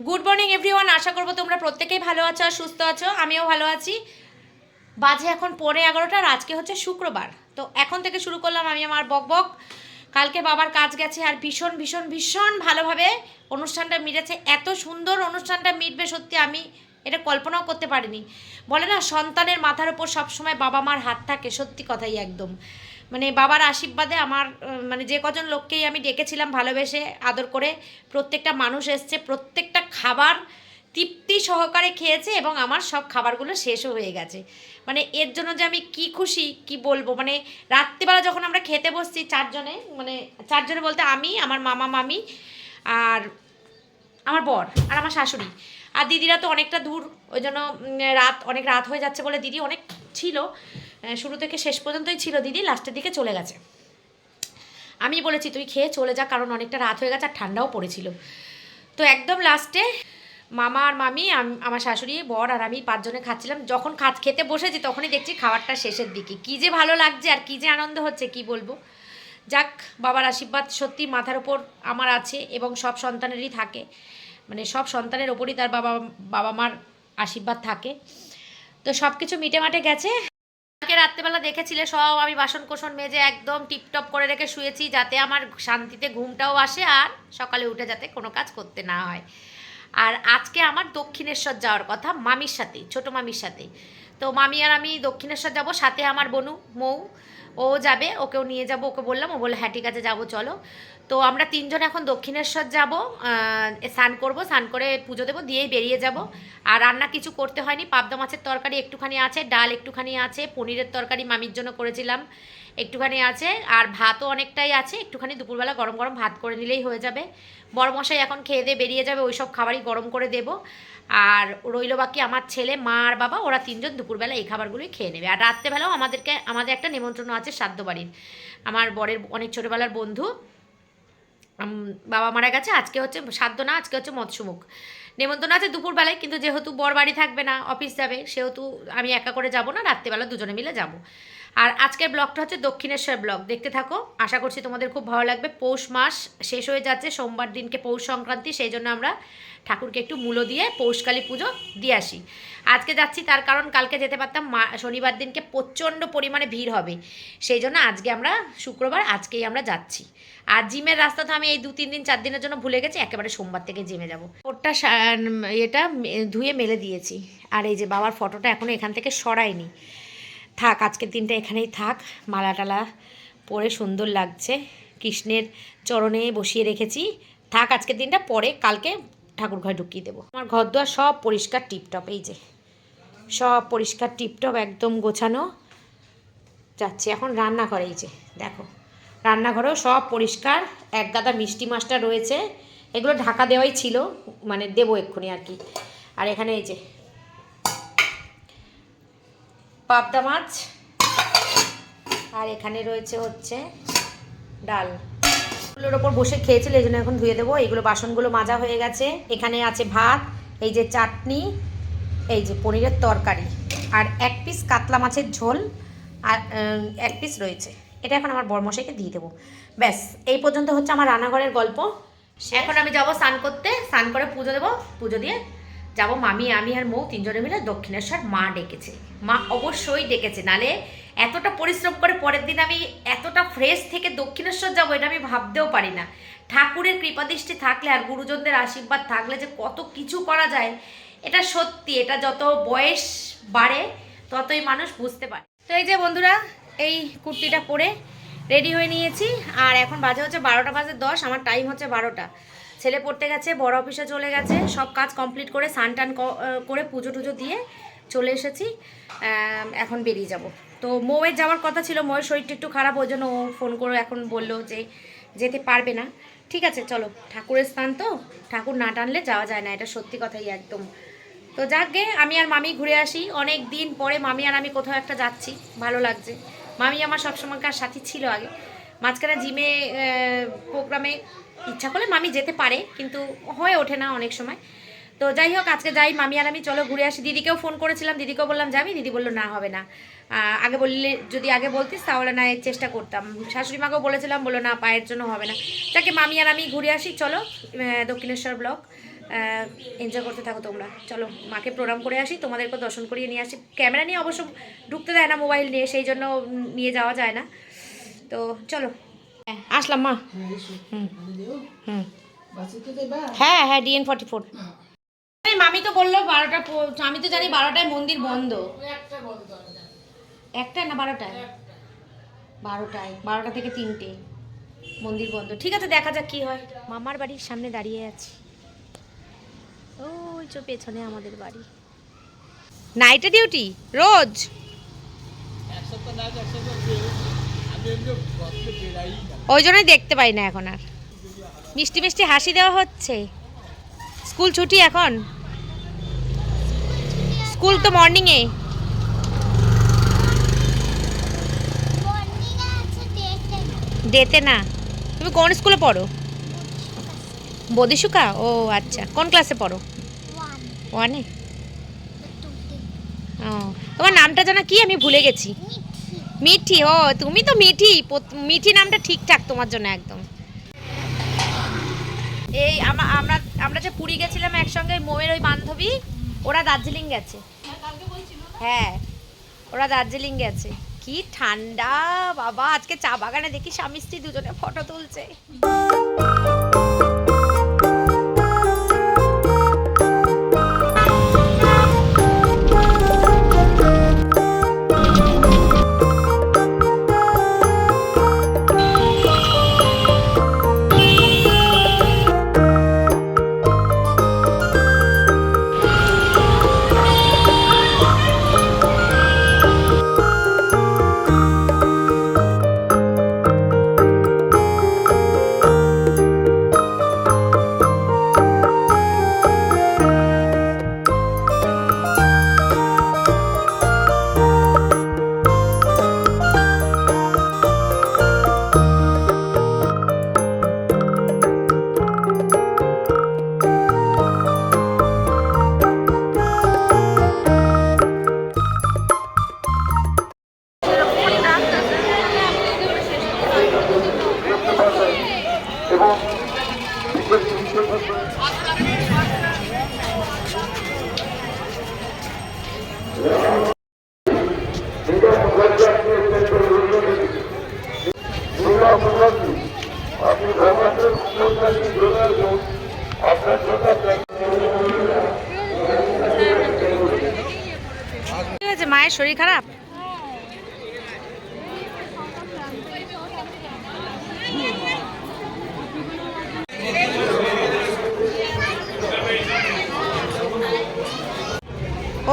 Good morning everyone আশা করব তোমরা প্রত্যেকেই ভালো আছো আর সুস্থ আছো। আমিও ভালো আছি। বাজে এখন পরে এগারোটা আর আজকে হচ্ছে শুক্রবার। তো এখন থেকে শুরু করলাম আমি আমার বক বক। কালকে বাবার কাজ গেছে আর ভীষণ ভীষণ ভীষণ ভালোভাবে অনুষ্ঠানটা মিটেছে। এত সুন্দর অনুষ্ঠানটা মিটবে সত্যি আমি এটা কল্পনাও করতে পারিনি। বলে না, সন্তানের মাথার ওপর সবসময় বাবা মার হাত থাকে, সত্যি কথাই একদম। মানে বাবার আশীর্বাদে আমার মানে যে কজন লোককেই আমি ডেকেছিলাম ভালোবেসে আদর করে, প্রত্যেকটা মানুষ এসছে, প্রত্যেকটা খাবার তৃপ্তি সহকারে খেয়েছে এবং আমার সব খাবারগুলো শেষও হয়ে গেছে। মানে এর জন্য যে আমি কি খুশি, কি বলব? মানে রাত্রিবেলা যখন আমরা খেতে বসছি চারজনে মানে চারজনে বলতে আমি, আমার মামা, মামি আর আমার বর আর আমার শাশুড়ি। আর দিদিরা তো অনেকটা দূর, ওই জন্য রাত অনেক রাত হয়ে যাচ্ছে বলে দিদি অনেক ছিল। শুরু থেকে শেষ পর্যন্তই ছিল দিদি, লাস্টের দিকে চলে গেছে। আমি বলেছি, তুই খেয়ে চলে যা, কারণ অনেকটা রাত হয়ে গেছে আর ঠান্ডাও পড়েছিল। তো একদম লাস্টে মামা আর মামি আমার শাশুড়ি, বর আর আমি পাঁচজনে খাচ্ছিলাম। যখন খাত খেতে বসেছি তখনই দেখছি খাবারটা শেষের দিকে। কী যে ভালো লাগছে আর কী যে আনন্দ হচ্ছে, কি বলব? যাক, বাবার আশীর্বাদ সত্যি মাথার ওপর আমার আছে এবং সব সন্তানেরই থাকে। মানে সব সন্তানের ওপরই তার বাবা বাবা মার আশীর্বাদ থাকে। তো সব কিছু মিটে মাটে গেছে। কালকে রাত্রেবেলা দেখেছিলে, সব আমি বাসন কোসন মেজে একদম টিপটপ করে রেখে শুয়েছি যাতে আমার শান্তিতে ঘুমটাও আসে আর সকালে উঠে যাতে কোনো কাজ করতে না হয়। আর আজকে আমার দক্ষিণেশ্বর যাওয়ার কথা, মামির সাথে, ছোটো মামির সাথে। তো মামি আর আমি দক্ষিণেশ্বর যাব, সাথে আমার বনু, মৌ, ও যাবে, ওকেও নিয়ে যাব, ওকে বললাম, ও বলল হ্যাঁ ঠিক আছে, যাব, চলো। তো আমরা তিনজন এখন দক্ষিণেশ্বর যাব স্নান করব, স্নান করে পুজো দেবো, দিয়েই বেরিয়ে যাব। আর রান্না কিছু করতে হয়নি, পাবদা মাছের তরকারি একটুখানি আছে, ডাল একটুখানি আছে, পনিরের তরকারি মামির জন্য করেছিলাম একটুখানি আছে, আর ভাতও অনেকটাই আছে, একটুখানি দুপুরবেলা গরম গরম ভাত করে নিলেই হয়ে যাবে। মশাই এখন খেয়ে দিয়ে বেরিয়ে যাবে, ওই সব খাবারই গরম করে দেব। আর রইল বাকি আমার ছেলে, মা আর বাবা, ওরা তিনজন দুপুরবেলা এই খাবারগুলোই খেয়ে নেবে। আর রাত্রেবেলাও আমাদেরকে, আমাদের একটা নেমন্ত্রণ আছে শ্রাদ্ধ বাড়ির আমার বরের অনেক ছোটোবেলার বন্ধু বাবা মারা গেছে, আজকে হচ্ছে সাধ্য না, আজকে হচ্ছে মৎস্যমুখ। নেমন্তন্ন আছে দুপুরবেলায়, কিন্তু যেহেতু বর বাড়ি থাকবে না, অফিস যাবে, সেহেতু আমি একা করে যাব না, রাত্রেবেলা দুজনে মিলে যাব। আর আজকের ব্লগটা হচ্ছে দক্ষিণেশ্বর ব্লগ। দেখতে থাকো। আশা করছি তোমাদের খুব ভালো লাগবে। পৌষ মাস শেষ হয়ে যাচ্ছে, সোমবার দিনকে পৌষ সংক্রান্তি, সেই জন্য আমরা ঠাকুরকে একটু মূলো দিয়ে পৌষকালী পুজো দিয়ে আসি। আজকে যাচ্ছি তার কারণ, কালকে যেতে পারতাম, মা শনিবার দিনকে প্রচণ্ড পরিমাণে ভিড় হবে। সেই জন্য আজকে আমরা শুক্রবার আজকেই আমরা যাচ্ছি। আর জিমের রাস্তা তো আমি এই দু, তিন দিন, চার দিনের জন্য ভুলে গেছি, একেবারে সোমবার থেকে জিমে যাব। ওটা এটা ধুয়ে মেলে দিয়েছি। আর এই যে বাবার ফটোটা এখনও এখান থেকে সরাইনি থাক, আজকের দিনটা এখানেই থাক। মালা টালা পরে সুন্দর লাগছে। কৃষ্ণের চরণে বসিয়ে রেখেছি। থাক, আজকের দিনটা পরে কালকে ঠাকুর ঘরে ঢুকিয়ে দেবো। আমার ঘর দুয়ার সব পরিষ্কার টিপটপ, এই যে। সব পরিষ্কার টিপটপ একদম গোছানো। যাচ্ছে এখন রান্নাঘরে, এই যে, দেখো। রান্নাঘরেও সব পরিষ্কার। এক গাদা মিষ্টি মাছটা রয়েছে। এগুলো ঢাকা দেওয়াই ছিল মানে দেবো এক্ষুনি আর কি। আর এখানে এই যে পাবদা মাছ। আর এখানে রয়েছে হচ্ছে ডাল। এগুলোর ওপর বসে খেয়েছিল, এই জন্য এখন ধুয়ে দেবো। এইগুলো বাসনগুলো মাজা হয়ে গেছে। এখানে আছে ভাত, এই যে চাটনি, এই যে পনিরের তরকারি। আর এক পিস কাতলা মাছের ঝোল, আর এক পিস রয়েছে। এটা এখন আমার বরমশাইকে দিয়ে দেবো। ব্যাস, এই পর্যন্ত হচ্ছে আমার রান্নাঘরের গল্প। এখন আমি যাব স্নান করতে। স্নান করে পুজো দেবো। পুজো দিয়ে যাব মামি, আমি আর মৌ তিনজনে মিলে দক্ষিণেশ্বর মা ডেকেছে। মা অবশ্যই ডেকেছে, নালে এতটা পরিশ্রম করে পরের দিন আমি এতটা ফ্রেশ থেকে দক্ষিণেশ্বর যাব এটা আমি ভাবতেও পারি না। ঠাকুরের কৃপাদৃষ্টি থাকলে আর গুরুজনদের আশীর্বাদ থাকলে যে কত কিছু করা যায়, এটা সত্যি, এটা যত বয়স বাড়ে, ততই মানুষ বুঝতে পারে। তো এই যে বন্ধুরা, এই কুর্তিটা পরে রেডি হয়ে নিয়েছি, আর এখন বাজে হচ্ছে বারোটা বাজে দশ, আমার টাইম হচ্ছে বারোটা। ছেলে পড়তে গেছে, বড় অফিসে চলে গেছে, সব কাজ কমপ্লিট করে, স্নান টান করে পুজো টুজো দিয়ে চলে এসেছি। এখন বেরিয়ে যাব। তো মৌয়ের যাওয়ার কথা ছিল, মৌয়ের শরীরটা একটু খারাপ, ওই জন্য ও ফোন করে এখন বলল যে যেতে পারবে না। ঠিক আছে, চলো, ঠাকুরের স্থান তো, ঠাকুর না টানলে যাওয়া যায় না, এটা সত্যি কথাই একদম। তো যাকগে, আমি আর মামি ঘুরে আসি। অনেক দিন পরে মামি আর আমি কোথাও একটা যাচ্ছি, ভালো লাগছে। মামি আমার সবসময়কার সাথী ছিল আগে। মাঝখানে জিমে প্রোগ্রামে ইচ্ছা করলে মামি যেতে পারে, কিন্তু হয়ে ওঠে না অনেক সময়। তো যাই হোক, আজকে যাই মামি আর আমি, চলো ঘুরে আসি। দিদিকেও ফোন করেছিলাম, দিদিকেও বললাম, যাবি? দিদি বলল, না, হবে না। আগে বললে, যদি আগে বলতিস, তাহলে না, এর চেষ্টা করতাম। শাশুড়ি মাকেও বলেছিলাম, বলল, না, পায়ের জন্য হবে না। যাকে মামি আর আমি ঘুরে আসি, চলো দক্ষিণেশ্বর ব্লক। এনজয় করতে থাকো তোমরা। চলো, মাকে প্রোগ্রাম করে আসি তোমাদেরকে দর্শন করিয়ে নিয়ে আসি। ক্যামেরা নিয়ে অবশ্য ঢুকতে দেয় না মোবাইল নিয়ে, সেই জন্য নিয়ে যাওয়া যায় না। তো চলো। আসলাম মা। হুম হুম। হ্যাঁ হ্যাঁ ডিএন ফর্টি ফোর মামি তো বলল বারোটা আমি তো জানি বারোটায় মন্দির বন্ধ। একটায় না বারোটায়? বারোটায় বারোটা থেকে তিনটে। মন্দির বন্ধ। ঠিক আছে দেখা যাক কি হয়। মামার বাড়ির সামনে দাঁড়িয়ে আছি। ওই চো পেছনে আমাদের বাড়ি। নাইটে ডিউটি রোজ? ওই জন্যই দেখতে পাই না এখন আর। মিষ্টি মিষ্টি হাসি দেওয়া হচ্ছে। স্কুল ছুটি এখন? স্কুল তো মর্নিংয়ে ডেতে না। তুমি কোন স্কুলে পড়ো? বদিসুকা ও আচ্ছা। কোন ক্লাসে পড়ো? ওয়ানে ও তোমার নামটা জানা কি আমি ভুলে গেছি। মিঠি, ও, তুমি তো মিঠি। মিঠি নামটা ঠিকঠাক তোমার জন্য একদম। এই আমা- আমরা আমরা যে পুরী গেছিলাম একসঙ্গে মোয়ের ওই বান্ধবী, ওরা দার্জিলিং গেছে। হ্যাঁ ওরা দার্জিলিং গেছে। কি ঠান্ডা, বাবা, আজকে চা বাগানে দেখি স্বামী স্ত্রী দুজনে ফটো তুলছে।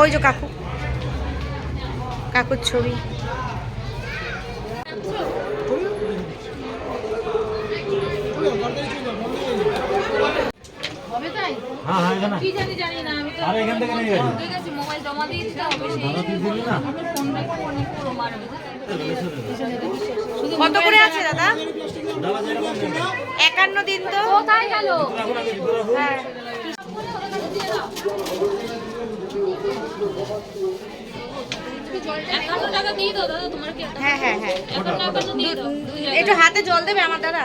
ওই যে কাকু। কাকুর ছবি। হ্যাঁ হ্যাঁ এখানে। আরে এখান থেকে নিয়ে গেছি। দাদা তুই দিলি না কত করে আছে দাদা দাদা যেরকম নেবে। একান্ন দিন হ্যাঁ হ্যাঁ হ্যাঁ। একটু হাতে জল দেবে আমার দাদা।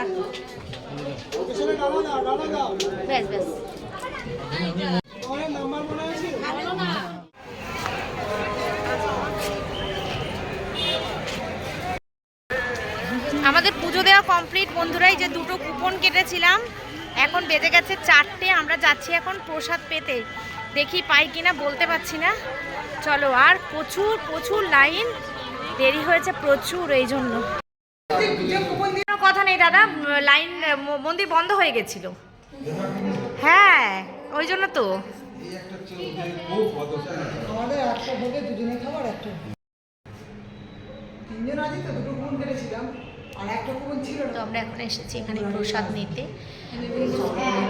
ব্যাস ব্যাস। আমাদের পুজো দেওয়া কমপ্লিট। বন্ধুরাই যে দুটো কুপন কেটেছিলাম। এখন বেজে গেছে চারটে। আমরা যাচ্ছি এখন প্রসাদ পেতে। দেখি পাই কিনা বলতে পারছি না। চলো আর প্রচুর প্রচুর লাইন। দেরি হয়েছে প্রচুর এই জন্য। কোনো কথা নেই দাদা লাইন মন্দির বন্ধ হয়ে গেছিল। হ্যাঁ ওই জন্য তো। আমাদের একটা ভোগে দুজনে খাবার একটা তিনজন আছি তো আমরা এখন এসেছি এখানে প্রসাদ নিতে।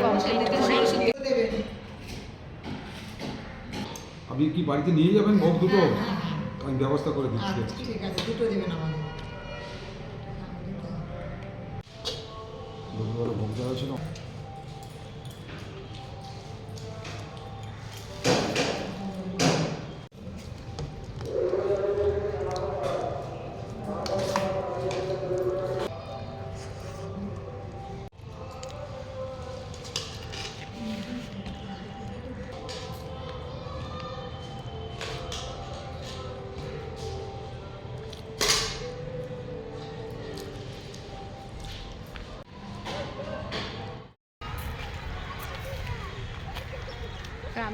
কমপ্লিট করে দেবে। আপনি কি বাড়িতে নিয়ে যাবেন ভোগ দুটো? আমি ব্যবস্থা করে দিচ্ছি। আচ্ছা ঠিক আছে দুটো দেবেন আমাদের রবিবার ভোগ দেওয়া ছিল।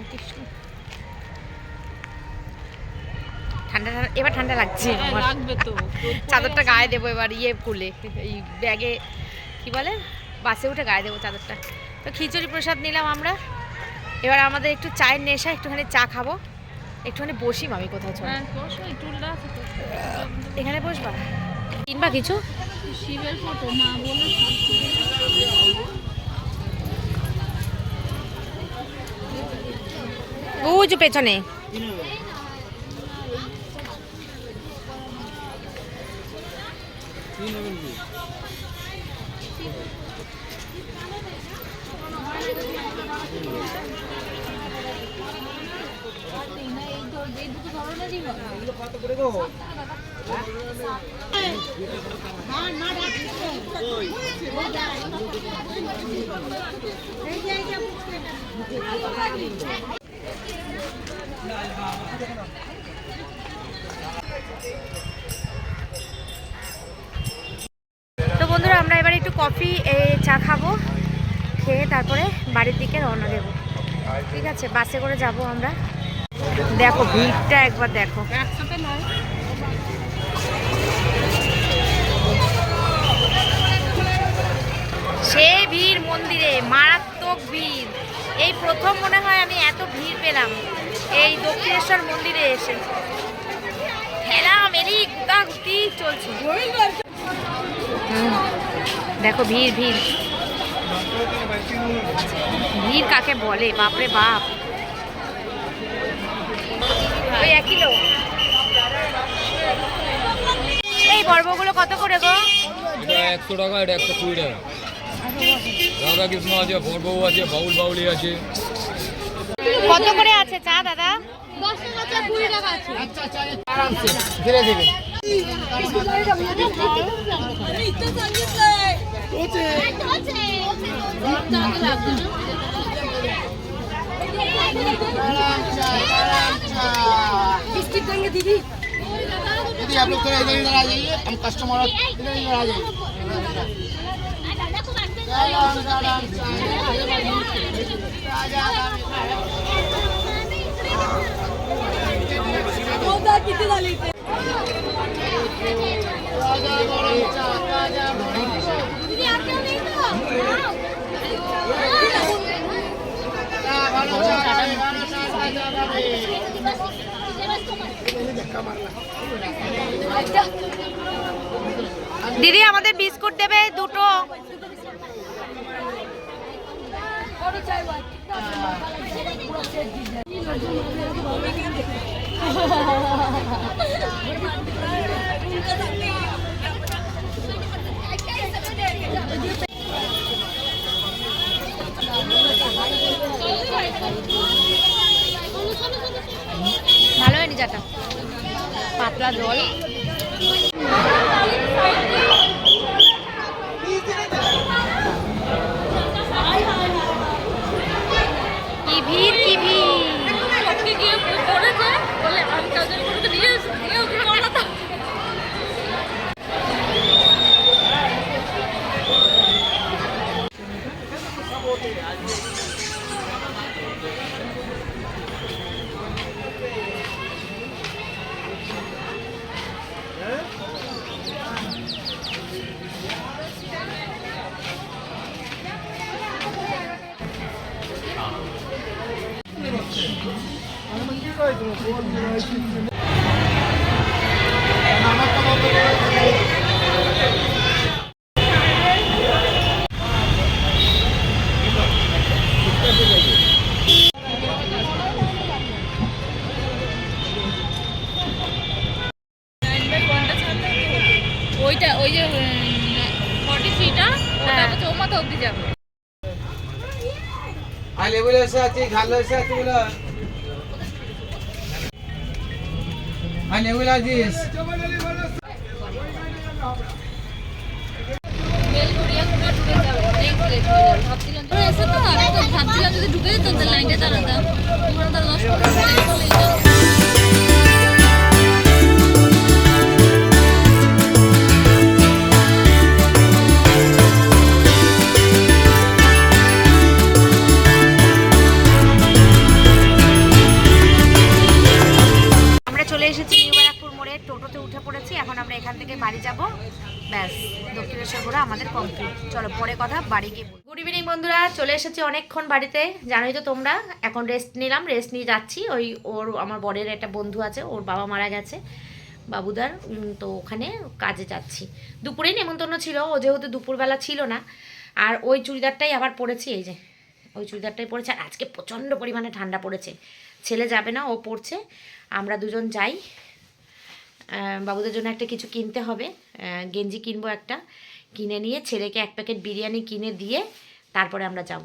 রামকৃষ্ণ। ঠান্ডা ঠান্ডা এবার ঠান্ডা লাগছে হ্যাঁ, লাগবে তো। চাদরটা গায়ে দেবো এবার ইয়ে খুলে এই ব্যাগে কি বলে? বাসে উঠে গায়ে দেবো চাদরটা। তো খিচুড়ি প্রসাদ নিলাম আমরা। এবার আমাদের একটু চায়ের নেশা একটুখানি চা খাব। একটুখানি বসি মামি কোথাও চল। হ্যাঁ এখানে বসবা? কিনবা কিছু? শিবের ফটো মা বলে যে পেছনে তো বন্ধুরা, আমরা এবার একটু কফি চা খাব, খেয়ে তারপরে বাড়ির দিকে রওনা দেবো। ঠিক আছে, বাসে করে যাব আমরা। দেখো, ভিড়টা একবার দেখো। সে ভিড় মন্দিরে, মারাত্মক ভিড়। এই প্রথম মনে হয় আমি এত ভিড় পেলাম। এই দক্ষিণেশ্বর মন্দিরে এসে। চলছে। দেখো ভিড় ভিড়। ভিড় কাকে বলে? বাপরে বাপ। ওই এই বর্বগুলো কত করে গো? একশো টাকা একশো কুড়ি টাকা। রাধা কৃষ্ণ আছে বরবউ আছে বাউল বাউলি আছে কত করে আছে চা দাদা दीदी आप लोग थोड़ा इधर इधर आ जाइए हम कस्टमर इधर इधर आ जाइए দিদি আমাদের বিস্কুট দেবে দুটো। ভালো হয়নি চাটা। পাতলা জল। তো আমি তো ভাবছিলাম যদি ঢুকে যেত তাহলে লাইনটা দাঁড়াতাম কথা বাড়ি গিয়ে গুড ইভিনিং বন্ধুরা। চলে এসেছি অনেকক্ষণ বাড়িতে। জানোই তো তোমরা, এখন রেস্ট নিলাম রেস্ট নিয়ে যাচ্ছি। ওই ওর, আমার বরের একটা বন্ধু আছে, ওর বাবা মারা গেছে, বাবুদার। তো ওখানে কাজে যাচ্ছি। দুপুরেই নেমন্তন্ন ছিল, ও যেহেতু দুপুরবেলা ছিল না। আর ওই চুড়িদারটাই আবার পরেছি, এই যে, ওই চুড়িদারটাই পরেছে। আর আজকে প্রচণ্ড পরিমাণে ঠান্ডা পড়েছে। ছেলে যাবে না, ও পড়ছে। আমরা দুজন যাই। বাবুদের জন্য একটা কিছু কিনতে হবে। গেঞ্জি কিনবো একটা। কিনে নিয়ে ছেলেকে এক প্যাকেট বিরিয়ানি কিনে দিয়ে তারপরে আমরা যাব।